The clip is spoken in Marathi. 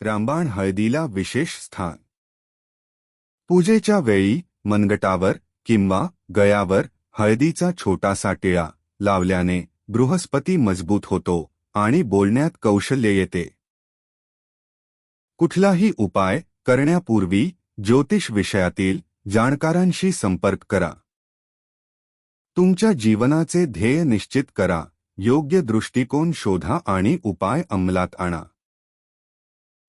रामबाण हळदीला विशेष स्थान. पूजेच्या वेळी मनगटावर किंवा गयावर हळदीचा छोटासा टिळा लावल्याने बृहस्पती मजबूत होतो आणि बोलण्यात कौशल्य येते. कुठलाही उपाय करण्यापूर्वी ज्योतिष विषयातील जाणकारांशी संपर्क करा. तुमच्या जीवनाचे ध्येय निश्चित करा. योग्य दृष्टिकोन शोधा आणि उपाय अंमलात आणा.